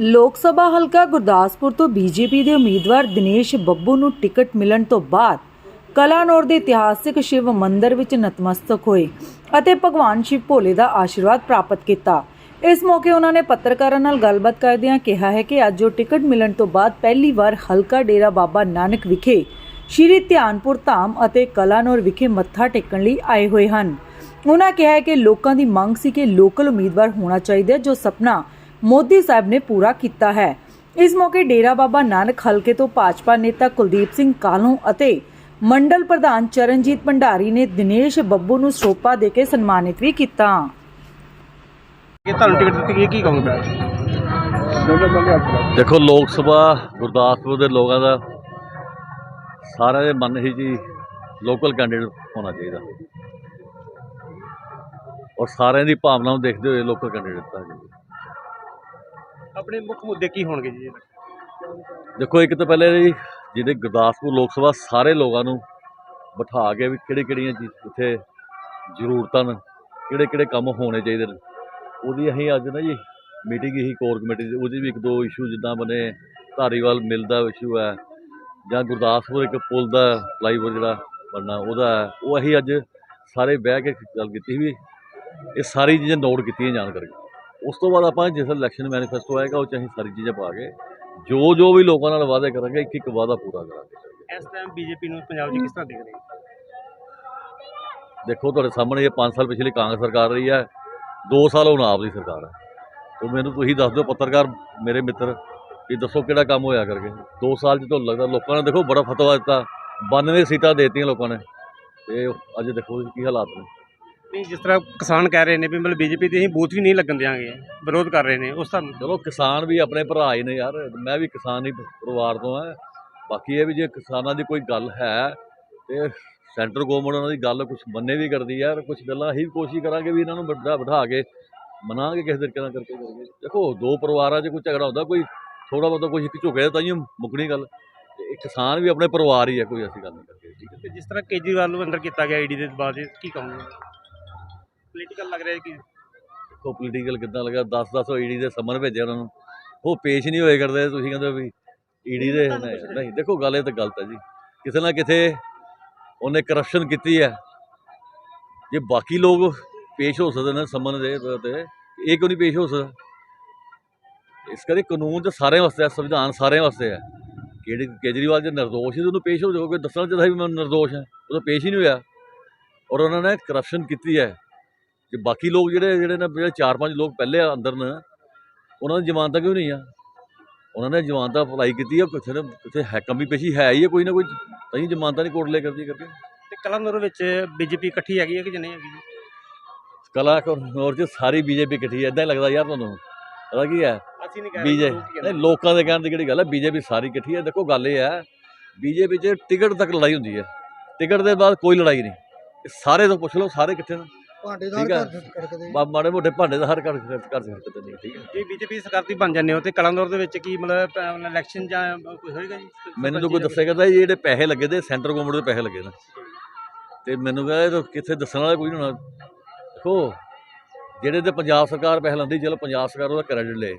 ਲੋਕ ਸਭਾ ਹਲਕਾ ਗੁਰਦਾਸਪੁਰ ਤੋਂ ਬੀਜੇਪੀ ਦੇ ਉਮੀਦਵਾਰ ਦਿਨੇਸ਼ ਬੱਬੂ ਨੂੰ ਟਿਕਟ ਮਿਲਣ ਤੋਂ ਬਾਅਦ ਕਲਾਨੌਰ ਦੇ ਇਤਿਹਾਸਿਕ ਸ਼ਿਵ ਮੰਦਿਰ ਵਿੱਚ ਨਤਮਸਤਕ ਹੋਏ ਅਤੇ ਭਗਵਾਨ ਸ਼ਿਵ ਭੋਲੇ ਦਾ ਆਸ਼ੀਰਵਾਦ ਪ੍ਰਾਪਤ ਕੀਤਾ। ਇਸ ਮੌਕੇ ਉਹਨਾਂ ਨੇ ਪੱਤਰਕਾਰਾਂ ਨਾਲ ਗੱਲਬਾਤ ਕਰਦਿਆਂ ਕਿਹਾ ਹੈ ਕਿ ਅੱਜ ਉਹ ਟਿਕਟ ਮਿਲਣ ਤੋਂ ਬਾਅਦ ਪਹਿਲੀ ਵਾਰ ਹਲਕਾ ਡੇਰਾ ਬਾਬਾ ਨਾਨਕ ਵਿਖੇ ਸ਼੍ਰੀ ਧਿਆਨਪੁਰ ਧਾਮ ਅਤੇ ਕਲਾਨੌਰ ਵਿਖੇ ਮੱਥਾ ਟੇਕਣ ਲਈ ਆਏ ਹੋਏ ਹਨ। ਉਹਨਾਂ ਕਿਹਾ ਹੈ ਕਿ ਲੋਕਾਂ ਦੀ ਮੰਗ ਸੀ ਕਿ ਲੋਕਲ ਉਮੀਦਵਾਰ ਹੋਣਾ ਚਾਹੀਦਾ ਹੈ ਜੋ ਸੁਪਨਾ ਮੋਦੀ ਸਾਹਿਬ ਨੇ ਪੂਰਾ ਕੀਤਾ ਹੈ। ਇਸ ਮੌਕੇ ਡੇਰਾ ਬਾਬਾ ਨਾਨਕ ਹਲਕੇ ਤੋਂ ਭਾਜਪਾ ਨੇਤਾ ਕੁਲਦੀਪ ਸਿੰਘ ਕਾਲੋਂ ਅਤੇ ਮੰਡਲ ਪ੍ਰਧਾਨ ਚਰਨਜੀਤ ਭੰਡਾਰੀ ਨੇ ਦਿਨੇਸ਼ ਬੱਬੂ ਨੂੰ ਸੋਪਾ ਦੇ ਕੇ ਸਨਮਾਨਿਤ ਵੀ ਕੀਤਾ। ਕਿ ਤੁਹਾਨੂੰ ਟਿਕਟ ਦਿੱਤੀ ਗਈ ਹੈ, ਕੀ ਕਹੋਗੇ? ਦੇਖੋ ਲੋਕ ਸਭਾ ਗੁਰਦਾਸਪੁਰ ਦੇ ਲੋਕਾਂ ਦਾ ਸਾਰਿਆਂ ਦੇ ਮਨ ਹੀ ਜੀ ਲੋਕਲ ਕੈਂਡੀਡੇਟ ਹੋਣਾ ਚਾਹੀਦਾ। ਔਰ ਸਾਰਿਆਂ ਦੀ ਭਾਵਨਾ ਨੂੰ ਦੇਖਦੇ ਹੋਏ ਲੋਕਲ ਕੈਂਡੀਡੇਟ ਤਾਂ ਜੀ ਆਪਣੇ ਮੁੱਖ ਮੁੱਦੇ ਕੀ ਹੋਣਗੇ ਜੀ? ਦੇਖੋ ਇੱਕ ਤਾਂ ਪਹਿਲੇ ਜੀ ਜਿਹੜੇ ਗੁਰਦਾਸਪੁਰ ਲੋਕ ਸਭਾ ਸਾਰੇ ਲੋਕਾਂ ਨੂੰ ਬਿਠਾ ਕੇ ਵੀ ਕਿਹੜੀ ਕਿਹੜੀਆਂ ਚੀਜ਼ ਇੱਥੇ ਜ਼ਰੂਰਤਾਂ ਨੇ ਕਿਹੜੇ ਕਿਹੜੇ ਕੰਮ ਹੋਣੇ ਚਾਹੀਦੇ ਨੇ। ਉਹਦੀ ਅਸੀਂ ਅੱਜ ਨਾ ਜੀ ਮੀਟਿੰਗ ਹੀ ਕੋਰ ਕਮੇਟੀ ਦੀ ਉਹਦੇ ਵੀ ਇੱਕ ਦੋ ਇਸ਼ੂ ਜਿੱਦਾਂ ਬਣੇ ਧਾਰੀਵਾਲ ਮਿਲ ਦਾ ਇਸ਼ੂ ਹੈ ਜਾਂ ਗੁਰਦਾਸਪੁਰ ਇੱਕ ਪੁਲ ਦਾ ਫਲਾਈਓਵਰ ਜਿਹੜਾ ਬਣਨਾ ਉਹਦਾ ਹੈ, ਉਹ ਅਸੀਂ ਅੱਜ ਸਾਰੇ ਬਹਿ ਕੇ ਗੱਲ ਕੀਤੀ ਵੀ ਇਹ ਸਾਰੀ ਚੀਜ਼ਾਂ ਨੋਟ ਕੀਤੀਆਂ ਜਾਣ ਕਰਕੇ। ਉਸ ਤੋਂ ਬਾਅਦ ਆਪਾਂ ਜਿਸ ਇਲੈਕਸ਼ਨ ਮੈਨੀਫੈਸਟੋ ਆਏਗਾ ਉਹ 'ਚ ਅਸੀਂ ਸਾਰੀ ਚੀਜ਼ਾਂ ਪਾ ਕੇ ਜੋ ਜੋ ਵੀ ਲੋਕਾਂ ਨਾਲ ਵਾਅਦੇ ਕਰਾਂਗੇ ਇੱਕ ਇੱਕ ਵਾਅਦਾ ਪੂਰਾ ਕਰਾਂਗੇ। ਇਸ ਟਾਈਮ ਬੀਜੇਪੀ ਨੂੰ ਪੰਜਾਬ 'ਚ ਕਿਸ ਤਰ੍ਹਾਂ ਦੇਖ ਰਹੇ? ਹੋ ਦੇਖੋ ਤੁਹਾਡੇ ਸਾਹਮਣੇ ਇਹ 5 ਸਾਲ ਪਿਛਲੀ ਕਾਂਗਰਸ ਸਰਕਾਰ ਰਹੀ ਹੈ 2 ਸਾਲ ਹੁਣ ਆਪ ਦੀ ਸਰਕਾਰ ਹੈ। ਤੋਂ ਮੈਨੂੰ ਤੁਸੀਂ ਦੱਸ ਦਿਓ ਪੱਤਰਕਾਰ ਮੇਰੇ ਮਿੱਤਰ ਕਿ ਦੱਸੋ ਕਿਹੜਾ ਕੰਮ ਹੋਇਆ ਕਰਕੇ? 2 ਸਾਲ 'ਚ ਤੁਹਾਨੂੰ ਲੱਗਦਾ ਲੋਕਾਂ ਨੇ ਦੇਖੋ ਬੜਾ ਫਤਵਾ ਦਿੱਤਾ 92 ਸੀਟਾਂ ਦੇਤੀਆਂ ਲੋਕਾਂ ਨੇ। ਤੇ ਅੱਜ ਦੇਖੋ ਕੀ ਹਾਲਾਤ ਨੇ। ਨਹੀਂ ਜਿਸ ਤਰ੍ਹਾਂ ਕਿਸਾਨ ਕਹਿ ਰਹੇ ਨੇ ਵੀ ਮਤਲਬ ਬੀਜੇਪੀ ਦੇ ਅਸੀਂ ਬੂਥ ਵੀ ਨਹੀਂ ਲੱਗਣ ਦਿਆਂਗੇ ਵਿਰੋਧ ਕਰ ਰਹੇ ਨੇ ਉਸ ਤੁਹਾਨੂੰ ਚਲੋ ਕਿਸਾਨ ਵੀ ਆਪਣੇ ਭਰਾ ਹੀ ਨੇ ਯਾਰ ਮੈਂ ਵੀ ਕਿਸਾਨ ਹੀ ਪਰਿਵਾਰ ਤੋਂ ਆ ਬਾਕੀ ਇਹ ਵੀ ਜੇ ਕਿਸਾਨਾਂ ਦੀ ਕੋਈ ਗੱਲ ਹੈ ਤੇ ਸੈਂਟਰ ਗਵਰਨਮੈਂਟ ਉਹਨਾਂ ਦੀ ਗੱਲ ਕੁਝ ਮੰਨੇ ਵੀ ਕਰਦੀ ਯਾਰ ਕੁਝ ਗੱਲਾਂ ਅਸੀਂ ਵੀ ਕੋਸ਼ਿਸ਼ ਕਰਾਂਗੇ ਵੀ ਇਹਨਾਂ ਨੂੰ ਬਿਠਾ ਬਿਠਾ ਕੇ ਮਨਾਂਗੇ ਕਿਸੇ ਤਰੀਕੇ ਨਾਲ ਕਰਕੇ ਕਰਾਂਗੇ। ਦੇਖੋ ਦੋ ਪਰਿਵਾਰਾਂ 'ਚ ਕੋਈ ਝਗੜਾ ਹੁੰਦਾ ਕੋਈ ਥੋੜਾ ਬਹੁਤਾ ਕੋਈ ਇੱਕ ਝੁਕੇ ਤਾਂ ਹੀ ਮੁੱਕਣੀ ਗੱਲ। ਇਹ ਕਿਸਾਨ ਵੀ ਆਪਣੇ ਪਰਿਵਾਰ ਹੀ ਹੈ ਕੋਈ ਐਸੀ ਗੱਲ ਨਹੀਂ ਕਰਕੇ ਠੀਕ ਹੈ। ਜਿਸ ਤਰ੍ਹਾਂ ਕੇਜਰੀਵਾਲ ਨੂੰ ਅੰਦਰ ਕੀਤਾ ਗਿਆ ਈਡੀ ਦੇ ਬਾਅਦ ਕੀ ਕਹੋਗੇ? ਪੋਲੀਟੀਕਲ ਲੱਗ ਰਿਹਾ ਕਿ? ਦੇਖੋ ਪੋਲੀਟੀਕਲ ਕਿੱਦਾਂ ਲੱਗਾ? 10 10 ਈਡੀ ਦੇ ਸਮਨ ਭੇਜੇ ਉਹਨਾਂ ਨੂੰ। ਉਹ ਪੇਸ਼ ਨਹੀਂ ਹੋਏ ਕਰਦੇ ਤੁਸੀਂ ਕਹਿੰਦੇ ਵੀ ਈਡੀ ਦੇ ਨਹੀਂ ਦੇਖੋ ਗੱਲ ਇਹ ਤਾਂ ਗਲਤ ਹੈ ਜੀ। ਕਿਸੇ ਨਾ ਕਿਤੇ ਉਹਨੇ ਕਰਪਸ਼ਨ ਕੀਤੀ ਹੈ। ਜੇ ਬਾਕੀ ਲੋਕ ਪੇਸ਼ ਹੋ ਸਕਦੇ ਨੇ ਸਮਨ ਦੇ ਤੇ ਇਹ ਕਿਉਂ ਨਹੀਂ ਪੇਸ਼ ਹੋ ਸਕਦਾ? ਇਸ ਕਰਕੇ ਕਾਨੂੰਨ ਤਾਂ ਸਾਰਿਆਂ ਵਾਸਤੇ ਹੈ ਸੰਵਿਧਾਨ ਸਾਰਿਆਂ ਵਾਸਤੇ ਹੈ ਕਿਹੜੀ ਕੇਜਰੀਵਾਲ ਜੇ ਨਿਰਦੋਸ਼ ਹੈ ਉਹਨੂੰ ਪੇਸ਼ ਹੋ ਜਾਓਗੇ। ਦੱਸਣਾ ਚਾਹੀਦਾ ਵੀ ਮੈਂ ਨਿਰਦੋਸ਼ ਹਾਂ। ਉਹ ਤਾਂ ਪੇਸ਼ ਹੀ ਨਹੀਂ ਹੋਇਆ। ਔਰ ਉਹਨਾਂ ਨੇ ਕਰਪਸ਼ਨ ਕੀਤੀ ਹੈ। ਕਿ ਬਾਕੀ ਲੋਕ ਜਿਹੜੇ ਜਿਹੜੇ ਨੇ ਜਿਹੜੇ ਚਾਰ ਪੰਜ ਲੋਕ ਪਹਿਲੇ ਅੰਦਰ ਨੇ ਉਹਨਾਂ ਦੀ ਜ਼ਮਾਨਤਾਂ ਕਿਉਂ ਨਹੀਂ ਆ? ਉਹਨਾਂ ਨੇ ਜ਼ਮਾਨਤਾਂ ਅਪਲਾਈ ਕੀਤੀ ਆ ਕਿਥੇ ਨਾ ਕਿਥੇ ਹੈ ਕਮੀ ਪੇਸ਼ੀ ਹੈ ਹੀ ਹੈ ਕੋਈ ਨਾ ਕੋਈ ਤਾਂ ਹੀ ਜ਼ਮਾਨਤਾਂ ਨਹੀਂ ਕੋਰਟ ਲੈ ਕਰਦੀ ਕਰਕੇ। ਤੇ ਕਲੰਦਰ ਵਿੱਚ ਬੀਜੇਪੀ ਇਕੱਠੀ ਹੈਗੀ ਹੈ ਕਿ ਨਹੀਂ ਹੈਗੀ ਜੀ ਕਲਾ ਕੋਰ ਚ ਸਾਰੀ ਬੀਜੇਪੀ ਇਕੱਠੀ ਹੈ ਇਦਾਂ ਲੱਗਦਾ ਯਾਰ ਤੁਹਾਨੂੰ। ਪਤਾ ਕੀ ਹੈ ਅਸੀਂ ਨਹੀਂ ਕਹਿ ਬੀਜੇ ਲੋਕ। ਨਹੀਂ ਦੇ ਕਹਿਣ ਦੀ ਕਿਹੜੀ ਗੱਲ ਹੈ ਬੀਜੇਪੀ ਸਾਰੀ ਇਕੱਠੀ ਹੈ ਦੇਖੋ ਗੱਲ ਇਹ ਹੈ ਬੀਜੇਪੀ 'ਚ ਟਿਕਟ ਤੱਕ ਲੜਾਈ ਹੁੰਦੀ ਹੈ ਟਿਕਟ ਦੇ ਬਾਅਦ ਕੋਈ ਲੜਾਈ ਨਹੀਂ। ਸਾਰੇ ਤੋਂ ਪੁੱਛ ਲਓ ਸਾਰੇ ਕਿੱਥੇ ਨੇ। ਭਾਂਡੇ ਠੀਕ ਦਾ ਹੈ। ਘਰ ਕੜਕਦੇ ਬਾ- ਮਾੜੇ ਮੋਟੇ ਭਾਂਡੇ ਦਾ ਹਰ ਘਰ ਚ ਹਰਕਤ ਨਹੀਂ ਠੀਕ ਹੈ ਜੇ ਬੀਜੇਪੀ ਸਰਕਾਰ ਦੀ ਬਣ ਜਾਂਦੇ ਹੋ ਤੇ ਕਲੰਦਰ ਦੇ ਵਿੱਚ ਕੀ ਮਤਲਬ ਇਲੈਕਸ਼ਨ ਜਾਂ ਕੋਈ ਹੋਏਗਾ ਜੀ? ਮੈਨੂੰ ਤਾਂ ਕੋਈ ਦੱਸਿਆ ਕਹਿੰਦਾ ਜੀ ਜਿਹੜੇ ਪੈਸੇ ਲੱਗੇ ਤੇ ਸੈਂਟਰ ਗਵਰਨਮੈਂਟ ਦੇ ਪੈਸੇ ਲੱਗੇ ਨੇ। ਤੇ ਮੈਨੂੰ ਕਹਿੰਦਾ ਇਹ ਤਾਂ ਕਿੱਥੇ ਦੱਸਣ ਵਾਲਾ ਕੋਈ ਨਹੀਂ ਹੋਣਾ। ਦੇਖੋ ਜਿਹੜੇ ਤੇ ਪੰਜਾਬ ਸਰਕਾਰ ਪੈਸੇ ਲਾਉਂਦੀ ਚਲੋ ਪੰਜਾਬ ਸਰਕਾਰ ਉਹਦਾ ਕ੍ਰੈਡਿਟ ਲੇ।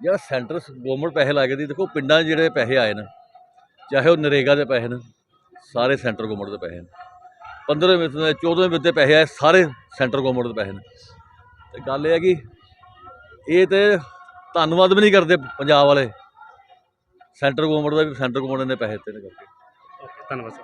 ਜਿਹੜਾ ਸੈਂਟਰ ਗਵਰਨਮੈਂਟ ਪੈਸੇ ਲਾ ਕੇ ਦੀ ਦੇਖੋ ਪਿੰਡਾਂ 'ਚ ਜਿਹੜੇ ਪੈਸੇ ਆਏ ਨੇ ਚਾਹੇ ਉਹ ਨਰੇਗਾ ਦੇ ਪੈਸੇ ਨੇ ਸਾਰੇ ਸੈਂਟਰ ਗਵਰਨਮੈਂਟ ਦੇ ਪੈਸੇ ਨੇ। 15ਵੇਂ ਵਿੱਚ ਦੇ 14ਵੇਂ ਵਿੱਚ ਦੇ ਪੈਸੇ ਆਏ ਸਾਰੇ ਸੈਂਟਰ ਗਵਰਨਮੈਂਟ ਦੇ ਪੈਸੇ ਨੇ। ਤੇ ਗੱਲ ਇਹ ਹੈ ਕਿ ਇਹ ਤੇ ਧੰਨਵਾਦ ਵੀ ਨਹੀਂ ਕਰਦੇ ਪੰਜਾਬ ਵਾਲੇ। ਸੈਂਟਰ ਗਵਰਨਮੈਂਟ ਦਾ ਵੀ, ਸੈਂਟਰ ਗਵਰਨਮੈਂਟ ਨੇ ਪੈਸੇ ਦਿੱਤੇ ਨੇ ਕਰਕੇ। ਧੰਨਵਾਦ ਸਰ।